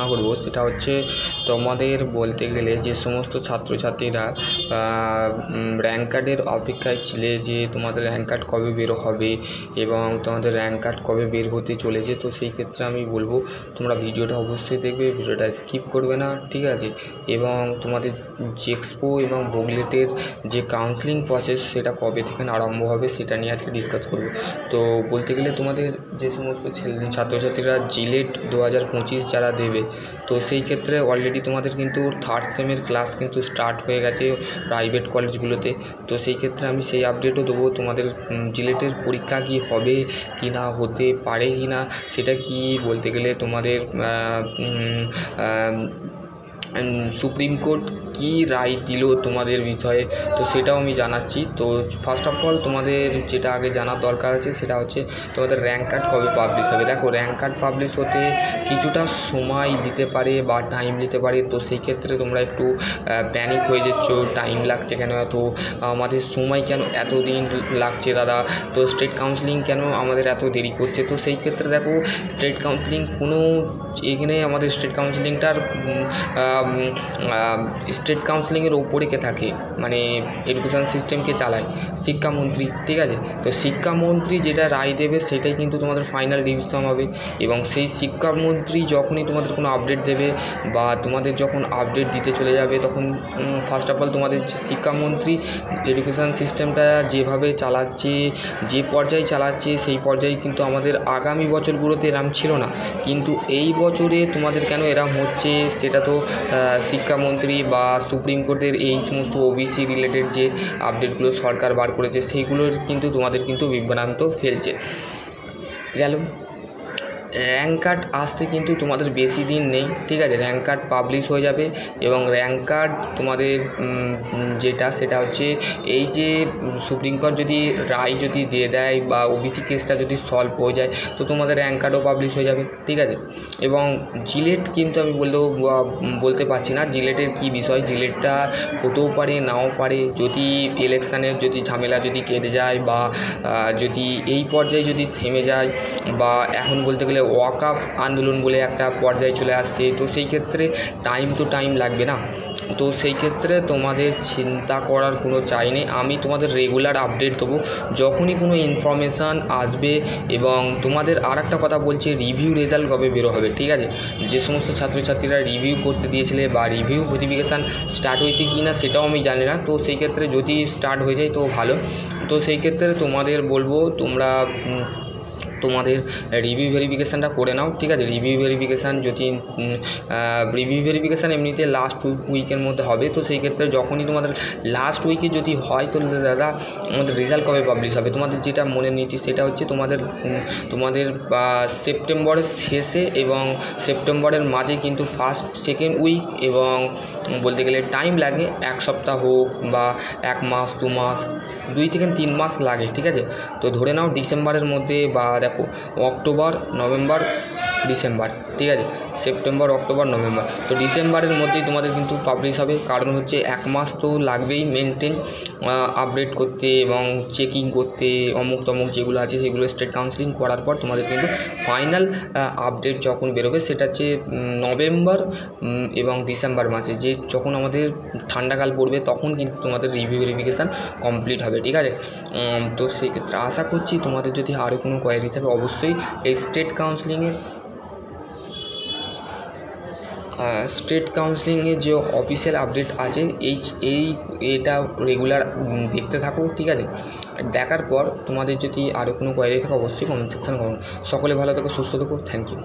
আলোচনা করব সেটা হচ্ছে তোমাদের বলতে গেলে যে সমস্ত ছাত্রছাত্রীরা র্যাঙ্ক কার্ডের অপেক্ষায় ছিলে যে তোমাদের র্যাঙ্ক কার্ড কবে বের হবে এবং তোমাদের র্যাঙ্ক কার্ড কবে বের হতে চলেছে, তো সেই ক্ষেত্রে আমি বলব তোমরা ভিডিওটা অবশ্যই দেখবে, ভিডিওটা স্কিপ করবে না, ঠিক আছে? এবং তোমাদের জেক্সপো এবং বুকলেটের যে কাউন্সেলিং প্রসেস সেটা কবে থেকে আরম্ভ হবে সেটা নিয়ে আজকে ডিসকাস করব। তো বলতে গেলে তোমাদের যে সমস্ত ছাত্রছাত্রীরা জিলেট দু হাজার পঁচিশ যারা দেবে তো সেই ক্ষেত্রে অলরেডি তোমাদের কিন্তু থার্ড সেমের ক্লাস কিন্তু স্টার্ট হয়ে গেছে প্রাইভেট কলেজগুলোতে তো সেই ক্ষেত্রে আমি সেই আপডেটও দেবো তোমাদের জিলেটের পরীক্ষা কি হবে, কি না হতে পারে কি না, সেটা কি বলতে গেলে তোমাদের সুপ্রিম কোর্ট কী রায় দিল তোমাদের বিষয়ে, তো সেটাও আমি জানাচ্ছি। তো ফার্স্ট অফ অল তোমাদের যেটা আগে জানার দরকার আছে সেটা হচ্ছে তোমাদের র্যাঙ্ক কার্ড কবে পাবলিশ হবে। দেখো র্যাঙ্ক কার্ড পাবলিশ হতে কিছুটা সময় দিতে পারে বা টাইম নিতে পারে, তো সেই ক্ষেত্রে তোমরা একটু প্যানিক হয়ে যাচ্ছ টাইম লাগছে কেন এত আমাদের সময় কেন এত দিন লাগছে দাদা? তো স্টেট কাউন্সিলিং কেন আমাদের এত দেরি করছে? তো সেই ক্ষেত্রে দেখো স্টেট কাউন্সিলিং কোনো, এখানে আমাদের স্টেট কাউন্সিলিংটার স্টেট কাউন্সিলিংয়ের ওপরে কে থাকে মানে এডুকেশান সিস্টেমকে চালায়, শিক্ষামন্ত্রী, ঠিক আছে? তো শিক্ষামন্ত্রী যেটা রায় দেবে সেটাই কিন্তু তোমাদের ফাইনাল ডিসিশন হবে এবং সেই শিক্ষামন্ত্রী যখনই তোমাদের কোনো আপডেট দেবে বা তোমাদের যখন আপডেট দিতে চলে যাবে, তখন ফার্স্ট অফ অল তোমাদের শিক্ষামন্ত্রী এডুকেশান সিস্টেমটা যেভাবে চালাচ্ছে, যে পর্যায়ে চালাচ্ছে, সেই পর্যায়ে কিন্তু আমাদের আগামী বছরগুলোতে এরম ছিল না। কিন্তু এই বছরে তোমাদের কেন এরম হচ্ছে, সেটা তো শিক্ষামন্ত্রী বা সুপ্রিম কোর্টের এই সমস্ত ওবিসি রিলেটেড যে আপডেটগুলো সরকার বার করেছে, সেইগুলোর কিন্তু তোমাদের কিন্তু বিভ্রান্ত ফেলছে। গেল। র্যাঙ্ক কার্ড আসতে কিন্তু তোমাদের বেশি দিন নেই, ঠিক আছে? র্যাঙ্ক কার্ড পাবলিশ হয়ে যাবে এবং র্যাঙ্ক কার্ড তোমাদের যেটা সেটা হচ্ছে এই যে সুপ্রিম কোর্ট যদি রায় যদি দিয়ে দেয় বা ওবিসি কেসটা যদি সলভ হয়ে যায়, তো তোমাদের র্যাঙ্ক কার্ডও পাবলিশ হয়ে যাবে, ঠিক আছে? এবং জিলেট কিন্তু আমি বললেও বলতে পারছি না জিলেটের কী বিষয়? জিলেটটা হতেও পারে, নাও পারে, যদি ইলেকশানের যদি ঝামেলা যদি কেটে যায় বা যদি এই পর্যায়ে যদি থেমে যায় বা এখন বলতে গেলে ওয়াকআপ আন্দোলন বলে একটা পর্যায়ে চলে আসছে। তো সেই ক্ষেত্রে টাইম তো টাইম লাগবে না। তো সেই ক্ষেত্রে তোমাদের চিন্তা করার কোনো চাই নেই। আমি তোমাদের রেগুলার আপডেট দেবো। যখনই কোনো ইনফরমেশান আসবে এবং তোমাদের আর একটা কথা বলছি রিভিউ রেজাল্ট কবে বেরো হবে, ঠিক আছে? যে সমস্ত ছাত্রছাত্রীরা রিভিউ করতে দিয়েছিলে বা রিভিউ ভেরিফিকেশান স্টার্ট হয়েছে কি না সেটাও আমি জানি না। তো সেই ক্ষেত্রে যদি স্টার্ট হয়ে যায় তো ভালো। তো সেই ক্ষেত্রে তোমাদের বলব, তোমরা তোমাদের রিভিউ ভেরিফিকেশানটা করে নাও, ঠিক আছে? রিভিউ ভেরিফিকেশান যদি রিভিউ ভেরিফিকেশান এমনিতে লাস্ট উইকের মধ্যে হবে, তো সেই ক্ষেত্রে যখনই তোমাদের লাস্ট উইকে যদি হয়, তো দাদা আমাদের রেজাল্ট কবে পাবলিশ হবে? তোমাদের যেটা মনে নীতি, সেটা হচ্ছে তোমাদের তোমাদের সেপ্টেম্বরের শেষে এবং সেপ্টেম্বরের মাঝে কিন্তু ফার্স্ট সেকেন্ড উইক এবং বলতে গেলে টাইম লাগে, এক সপ্তাহ হোক বা এক মাস, দু মাস দুই থেকে তিন মাস লাগে, ঠিক আছে? তো ধরে নাও ডিসেম্বরের মধ্যে বা দেখো অক্টোবর নভেম্বর ডিসেম্বর, ঠিক আছে? September, October, November. তো ডিসেম্বরের মধ্যেই তোমাদের কিন্তু পাবলিশ হবে। কারণ হচ্ছে এক মাস তো লাগবেই মেনটেন আপডেট করতে এবং চেকিং করতে, অমুক তমুক যেগুলো আছে সেগুলো স্টেট কাউন্সিলিং করার পর তোমাদের কিন্তু ফাইনাল আপডেট যখন বেরোবে সেটা হচ্ছে নভেম্বর এবং ডিসেম্বর মাসে। যে যখন আমাদের ঠান্ডাকাল পড়বে তখন কিন্তু তোমাদের রিভিউ ভেরিফিকেশান কমপ্লিট হবে, ঠিক আছে? তো সেক্ষেত্রে আশা করছি তোমাদের যদি আরও কোনো কোয়ারি থাকে অবশ্যই এই স্টেট কাউন্সিলিংয়ের স্টেট কাউন্সিলিংয়ের যে অফিসিয়াল আপডেট আছে, এই এই এটা রেগুলার দেখতে থাকো, ঠিক আছে? দেখার পর তোমাদের যদি আরও কোনো কোয়ারি থাকে, অবশ্যই কমেন্ট সেকশানে সকলে ভালো থেকো, সুস্থ থেকো থ্যাংক ইউ